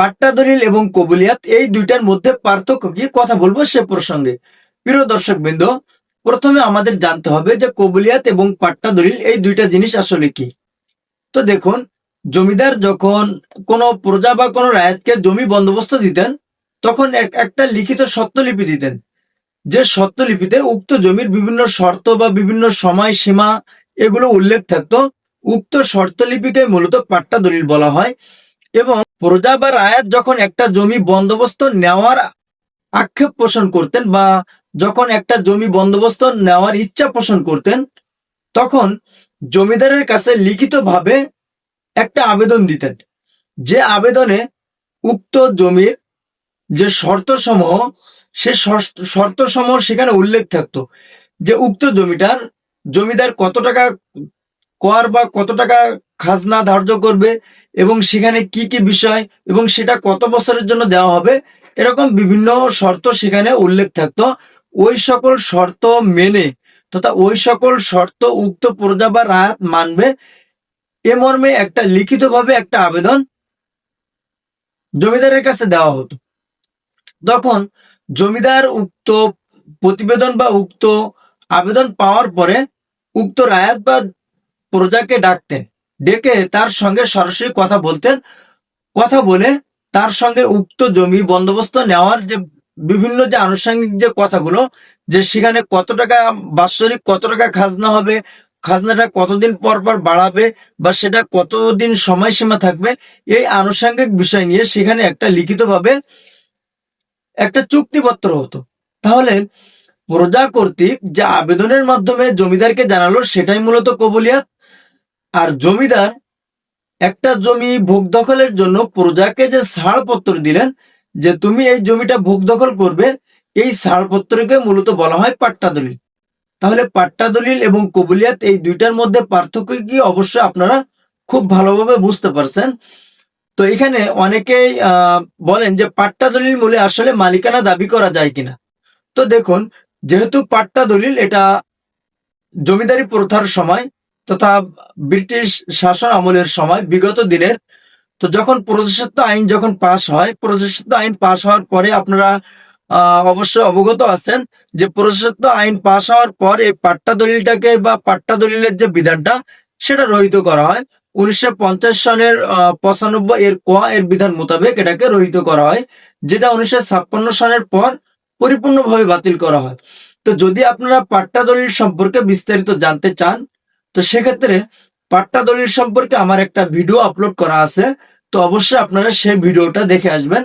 পাট্টা দলিল এবং কবুলিয়াত এই দুইটার মধ্যে পার্থক্য কি? কথা বলব সে প্রসঙ্গে। প্রিয় দর্শক বৃন্দ প্রথমে আমাদের জানতে হবে যে কবুলিয়াত এবং পাট্টা দলিল এই দুইটা জিনিস আসলে কি। তো দেখুন, জমিদার যখন কোনো প্রজা বা কোনো রায়তকে জমি বন্দোবস্ত দিতেন, তখন এক- একটা লিখিত সত্যলিপি দিতেন। যে সত্যলিপিতে উক্ত জমির বিভিন্ন শর্ত বা বিভিন্ন সময়সীমা এগুলো উল্লেখ থাকতো। উক্ত শর্তলিপিকে মূলত পাট্টা দলিল বলা হয়। এবং প্রজা বা রায়াত যখন একটা জমি বন্দোবস্ত নেওয়ার আক্ষেপ পোষণ করতেন বা যখন একটা জমি বন্দোবস্ত নেওয়ার ইচ্ছা পোষণ করতেন, তখন জমিদারের কাছে লিখিতভাবে একটা আবেদন দিতেন। যে আবেদনে উক্ত জমির যে শর্তসমূহ, সে শর্তসমূহ সেখানে উল্লেখ থাকতো যে উক্ত জমিটার জমিদার কত টাকা কর বা কত টাকা খাজনা ধার্য করবে এবং সেখানে কি কি বিষয় এবং সেটা কত বছরের জন্য দেওয়া হবে, এরকম বিভিন্ন শর্ত সেখানে উল্লেখ থাকতো। ওই সকল শর্ত মেনে তথা ওই সকল শর্ত উক্ত প্রজা বা রায়াত মানবে। এ মর্মে একটা লিখিতভাবে একটা আবেদন জমিদারের কাছে দেওয়া হতো। তখন জমিদার উক্ত প্রতিবেদন বা উক্ত আবেদন পাওয়ার পরে উক্ত রায়াত বা প্রজাকে ডাকতেন। ডেকে তার সঙ্গে সরাসরি কথা বলতেন। কথা বলে তার সঙ্গে উক্ত জমি বন্দোবস্ত নেওয়ার যে বিভিন্ন যে আনুষঙ্গিক যে কথাগুলো, যে সেখানে কত টাকা বাৎসরিক কত টাকা খাজনা হবে, খাজনাটা কতদিন পর পর বাড়াবে বা সেটা কতদিন সময়সীমা থাকবে, এই আনুষঙ্গিক বিষয় নিয়ে সেখানে একটা লিখিতভাবে একটা চুক্তিপত্র হতো। তাহলে প্রজা কর্তৃক যে আবেদনের মাধ্যমে জমিদারকে জানালো, সেটাই মূলত কবুলিয়াত। আর জমিদার একটা জমি ভোগ দখলের জন্য প্রজাকে যে ছাড়পত্র দিলেন, যে তুমি এই জমিটা ভোগ দখল করবে, এই ছাড়পত্রকে মূলত বলা হয় পাট্টা দলিল। তাহলে পাট্টা দলিল এবং কবুলিয়াত এই দুইটার মধ্যে পার্থক্য কি? অবশ্যই আপনারা খুব ভালোভাবে বুঝতে পারছেন। তো এখানে অনেকেই বলেন যে পাট্টা দলিল মূলে আসলে মালিকানা দাবি করা যায় কিনা। তো দেখুন, যেহেতু পাট্টা দলিল এটা জমিদারি প্রথার সময় তথা ব্রিটিশ শাসন আমলের সময় বিগত দিনের তো যখন প্রজাস্বত্ব আইন যখন পাশ হয় প্রজাস্বত্ব আইন পাশ হওয়ার পরে আপনারা আহ, অবশ্যই অবগত আছেন যে প্রজাস্বত্ব আইন পাশ হওয়ার পর এই পাট্টা দলিলটাকে বা পাট্টা দলিলের যে বিধানটা সেটা রহিত করা হয়। উনিশশো পঞ্চাশ সনের পঁচানব্বই এর ক এর বিধান মোতাবেক এটাকে রহিত করা হয় যেটা উনিশশো ছাপ্পান্ন সনের পর পরিপূর্ণভাবে বাতিল করা হয়। তো যদি আপনারা পাট্টা দলিল সম্পর্কে বিস্তারিত জানতে চান তো সেক্ষেত্রে পাট্টা দলিল সম্পর্কে আমার একটা ভিডিও আপলোড করা আছে, তো অবশ্যই আপনারা সেই ভিডিওটা দেখে আসবেন।